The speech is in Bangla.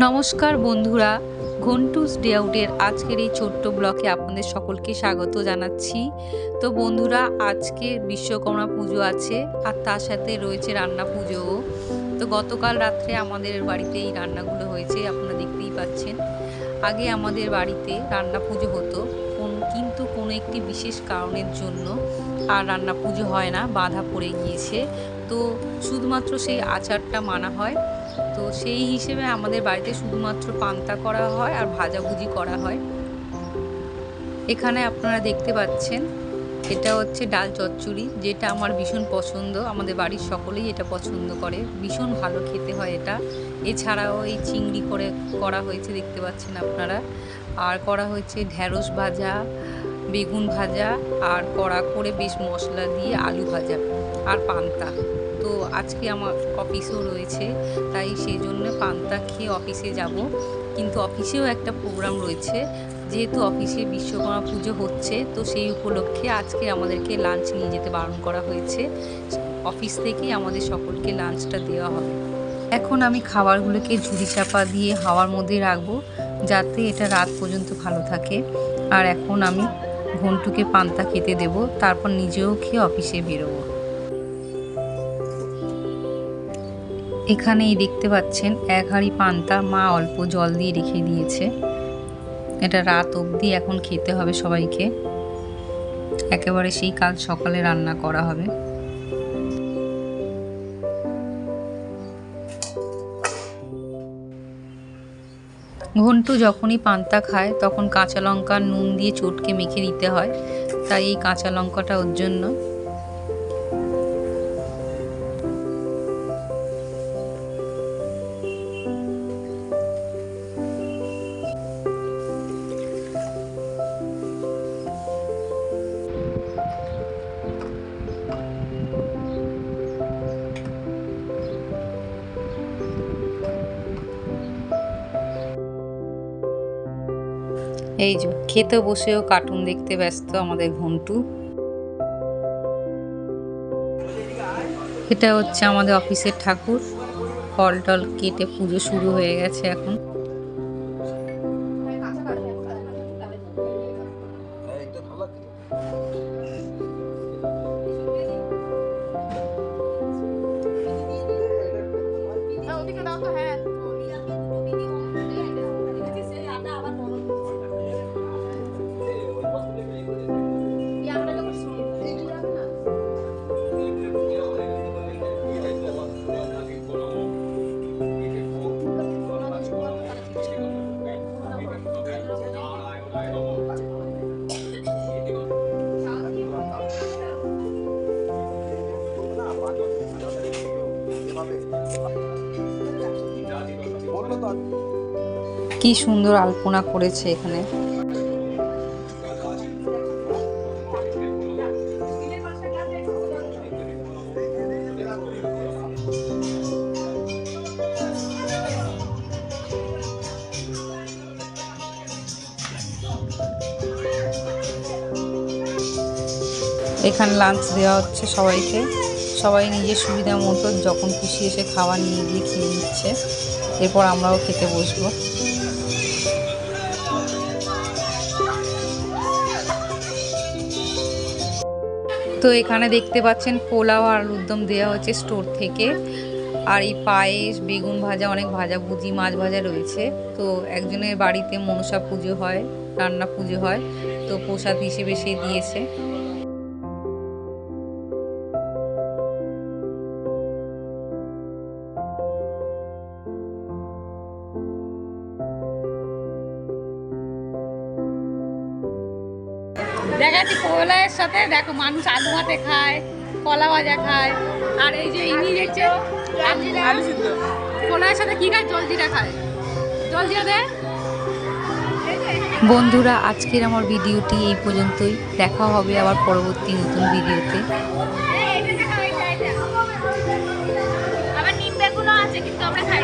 নমস্কার বন্ধুরা, ঘন্টুস ডে আউটের আজকের এই ছোট্ট ব্লকে আপনাদের সকলকে স্বাগত জানাচ্ছি। তো বন্ধুরা, আজকে বিশ্বকর্মা পুজো আছে আর তার সাথে রয়েছে রান্না পুজোও। তো গতকাল রাত্রে আমাদের বাড়িতে এই রান্নাগুলো হয়েছে, আপনারা দেখতেই পাচ্ছেন। আগে আমাদের বাড়িতে রান্না পুজো হতো, কোন- কিন্তু কোনো একটি বিশেষ কারণের জন্য আর রান্না পুজো হয় না, বাধা পড়ে গিয়েছে। তো শুধুমাত্র সেই আচারটা মানা হয়। তো সেই হিসেবে আমাদের বাড়িতে শুধুমাত্র পান্তা করা হয় আর ভাজাভুজি করা হয়। এখানে আপনারা দেখতে পাচ্ছেন, এটা হচ্ছে ডাল চচ্চড়ি, যেটা আমার ভীষণ পছন্দ। আমাদের বাড়ির সকলেই এটা পছন্দ করে। ভীষণ ভালো খেতে হয় এটা। এছাড়াও এই চিংড়ি করে করা হয়েছে, দেখতে পাচ্ছেন আপনারা। আর করা হয়েছে ঢ্যাঁড়স ভাজা বেগুন ভাজা আর কড়া করে বেশ মশলা দিয়ে আলু ভাজা আর পান্তা। তো আজকে আমার অফিসও রয়েছে, তাই সেই জন্য পান্তা খেয়ে অফিসে যাব। কিন্তু অফিসেও একটা প্রোগ্রাম রয়েছে, যেহেতু অফিসে বিশ্বকর্মা পুজো হচ্ছে, তো সেই উপলক্ষে আজকে আমাদেরকে লাঞ্চ নিয়ে যেতে বারণ করা হয়েছে। অফিস থেকেই আমাদের সকলকে লাঞ্চটা দেওয়া হবে। এখন আমি খাবারগুলোকে ঝুড়ি চাপা দিয়ে হাওয়ার মধ্যে রাখব, যাতে এটা রাত পর্যন্ত ভালো থাকে। আর এখন আমি ঘন্টুকে পান্তা খেতে দেব, তারপর নিজেও খেয়ে অফিসে বেরোবো। এখানেই দেখতে পাচ্ছেন এক হাঁড়ি পান্তা মা অল্প জল দিয়ে রেখে দিয়েছে। এটা রাত অবধি এখন খেতে হবে সবাইকে। একেবারে সেই কাল সকালে রান্না করা হবে। ঘন্টু যখনই পান্তা খায়, তখন কাঁচা লঙ্কা নুন দিয়ে চটকে মেখে নিতে হয়। তাই এই কাঁচা লঙ্কাটা ওর জন্য। এই যে খেতে বসেও কার্টুন দেখতে ব্যস্ত আমাদের ঘন্টু। এটা হচ্ছে আমাদের অফিসের ঠাকুর। ফল টল কেটে পুজো শুরু হয়ে গেছে এখন। হ্যাঁ। কি সুন্দর আলপনা করেছে এখানে। এখানে লাঞ্চ দেওয়া হচ্ছে সবাইকে। সবাই নিজের সুবিধা মতো যখন খুশি এসে খাবার নিয়ে গিয়ে খেয়ে নিচ্ছে। এরপর আমরাও খেতে বসবো। তো এখানে দেখতে পাচ্ছেন পোলাও আর আলুর দম দেওয়া হচ্ছে স্টোর থেকে। আর এই পায়েস, বেগুন ভাজা, অনেক ভাজা, ভুজি, মাছ ভাজা রয়েছে। তো একজনের বাড়িতে মনসা পুজো হয়, রান্না পুজো হয়। তো প্রসাদ হিসেবে সে দিয়েছে। দেখাচ্ছি যাচ্ছে কোলায়ের সাথে। দেখো মানুষ আলু ভাতে খায় কলা ভাজা খায়। আর এই যে ইনি দেখছে কোলায়ের সাথে কী খায়? জলজিরা খায়। জলজিরা দেয় বন্ধুরা আজকের আমার ভিডিওটি এই পর্যন্তই। দেখা হবে আবার পরবর্তী নতুন ভিডিওতে। আবার নিম বেগুনও আছে কিন্তু আমরা খাই